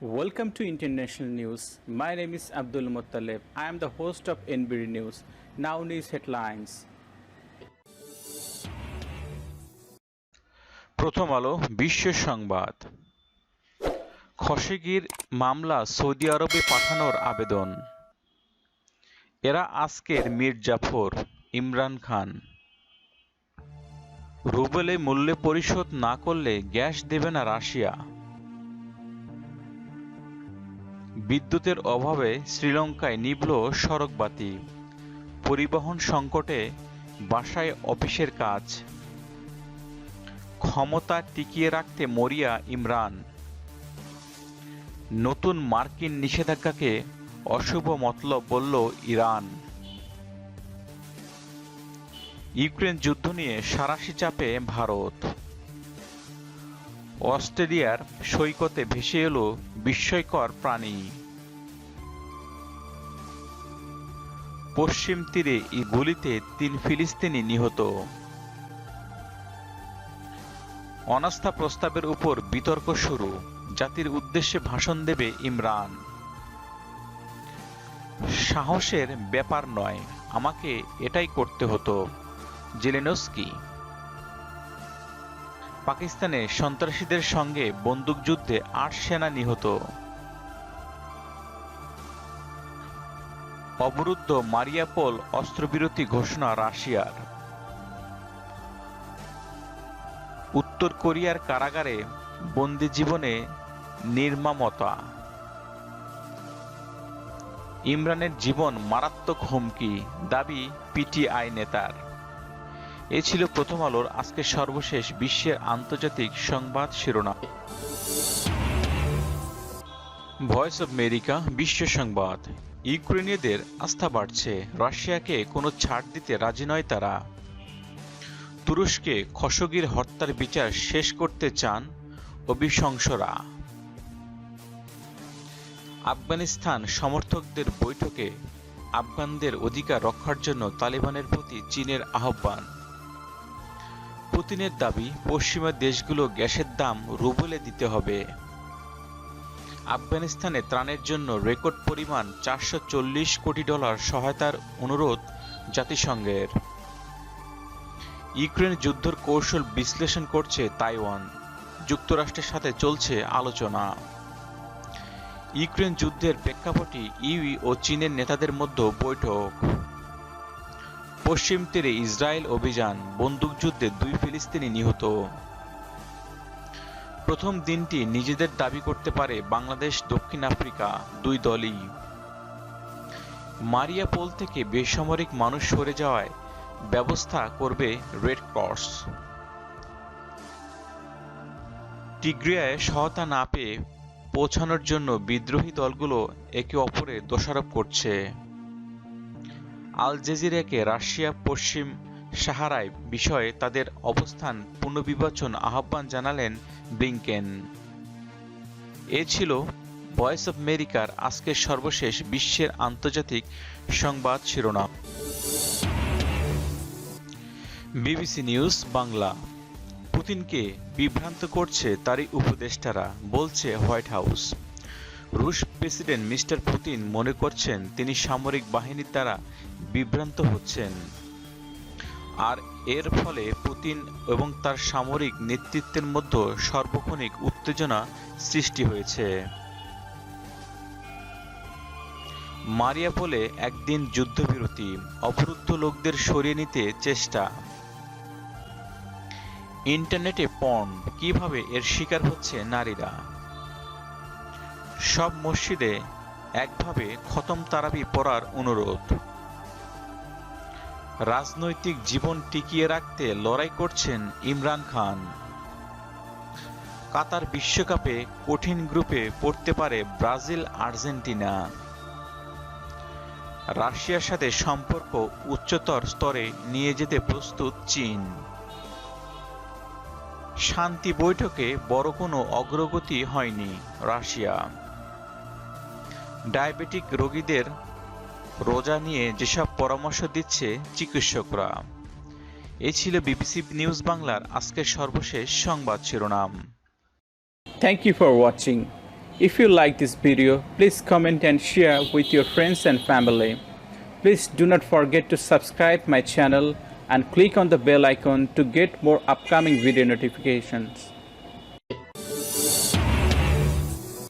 Welcome to International News. My name is Abdul Muttalib. I am the host of NBD News. Now news headlines. প্রথম আলো বিশ্ব সংবাদ খসেগির মামলা Saudi আরবে পাঠানোর আবেদন এরা আজকের মীর জাফর ইমরান খান রুবেলে মূল্য পরিশোধ না করলে গ্যাস দেবে না রাশিয়া বিদ্যুতের অভাবে শ্রীলঙ্কায় নিভল সড়কবাতি পরিবহন সংকটে বাসায় অফিসের কাজ। ক্ষমতা টিকিয়ে রাখতে মরিয়া ইমরান। নতুন মার্কিন নিষেধাজ্ঞাকে অশুভ মতলব বলল ইরান। ইউক্রেন যুদ্ধ নিয়ে সারাশি চাপে ভারত। অস্ট্রেলিয়ার সৈকতে ভেসে এলো বিস্ময়কর প্রাণী। পশ্চিম তীরে এই গুলিতে তিন ফিলিস্তিনি নিহত। অনাস্থা প্রস্তাবের উপর বিতর্ক শুরু। জাতির উদ্দেশ্যে ভাষণ দেবে ইমরান। সাহসের ব্যাপার নয়, আমাকে এটাই করতে হতো। জেলেনস্কি পাকিস্তানে সন্ত্রাসীদের সঙ্গে বন্দুকযুদ্ধে আট সেনা নিহত। অবরুদ্ধ মারিয়াপোল অস্ত্রবিরতি ঘোষণা রাশিয়ার। উত্তর কোরিয়ার কারাগারে বন্দি জীবনে নির্মমতা। ইমরানের জীবন মারাত্মক হুমকি, দাবি পিটিআই নেতার। এ ছিল প্রথম আলোর আজকের সর্বশেষ বিশ্বের আন্তর্জাতিক সংবাদ শিরোনাম। ভয়েস অব আমেরিকা বিশ্ব সংবাদ। ইউক্রেনীয়দের আস্থা বাড়ছে। রাশিয়াকে কোনো ছাড় দিতে রাজি নয় তারা। তুরস্কে খসগির হত্যার বিচার শেষ করতে চান অভিশংসরা আফগানিস্তান সমর্থকদের বৈঠকে আফগানদের অধিকার রক্ষার জন্য তালিবানের প্রতি চীনের আহ্বান। পুতিনের দাবি, পশ্চিমা দেশগুলো গ্যাসের দাম রুবেলে দিতে হবে। আফগানিস্তানে ত্রাণের জন্য রেকর্ড পরিমাণ চারশো চল্লিশ কোটি ডলার সহায়তার অনুরোধ জাতিসংঘের। ইউক্রেন যুদ্ধের কৌশল বিশ্লেষণ করছে তাইওয়ান। যুক্তরাষ্ট্রের সাথে চলছে আলোচনা। ইউক্রেন যুদ্ধের প্রেক্ষাপটে ইউই ও চীনের নেতাদের মধ্যে বৈঠক। পশ্চিম তীরে ইসরায়েল অভিযান বন্দুকযুদ্ধে দুই ফিলিস্তিনি নিহত। প্রথম দিনটি নিজেদের দাবি করতে পারে বাংলাদেশ, দক্ষিণ আফ্রিকা, দুই দলই। মারিয়াপোল থেকে বেসামরিক মানুষ সরে যাওয়ায় ব্যবস্থা করবে রেড ক্রস টিগ্রিয়ায় সহায়তা না পেয়ে পৌঁছানোর জন্য বিদ্রোহী দলগুলো একে অপরের দোষারোপ করছে। আল জেজিরাকে রাশিয়া পশ্চিম সাহারায় বিষয়ে তাদের অবস্থান পুনর্বিবেচন আহ্বান জানালেন ব্লিংকেন। এ ছিল ভয়েস অব আমেরিকার আজকের সর্বশেষ বিশ্বের আন্তর্জাতিক সংবাদ শিরোনাম। BBC news Bangla. পুতিনকে বিভ্রান্ত করছে তারই উপদেষ্টারা, বলছে হোয়াইট হাউস। রুশ প্রেসিডেন্ট মিস্টার পুতিন মনে করছেন তিনি সামরিক বাহিনীর দ্বারা বিভ্রান্ত হচ্ছেন। আর এর ফলে পুতিন এবং তার সামরিক নেতৃত্বের মধ্যে সর্বক্ষণিক উত্তেজনা সৃষ্টি হয়েছে। মারিয়া মারিয়াপোলে একদিন যুদ্ধবিরতি, অবরুদ্ধ লোকদের সরিয়ে নিতে চেষ্টা। ইন্টারনেটে পর্ন কীভাবে এর শিকার হচ্ছে নারীরা? সব মসজিদে একভাবে খতম তারাবি পড়ার অনুরোধ। রাজনৈতিক জীবন টিকিয়ে রাখতে লড়াই করছেন ইমরান খান। কাতার বিশ্বকাপে কঠিন গ্রুপে পড়তে পারে ব্রাজিল, আর্জেন্টিনা। রাশিয়ার সাথে সম্পর্ক উচ্চতর স্তরে নিয়ে যেতে প্রস্তুত চীন। শান্তি বৈঠকে বড় কোনো অগ্রগতি হয়নি রাশিয়া। ডায়াবেটিক রোগীদের রোজা নিয়ে যেসব পরামর্শ দিচ্ছে চিকিৎসকরা। এ ছিল বিবিসি নিউজ বাংলার আজকের সর্বশেষ সংবাদ শিরোনাম। Thank you for watching if you like this video please comment and share with your friends and family please do not forget to subscribe my channel and click on the bell icon to get more upcoming video notification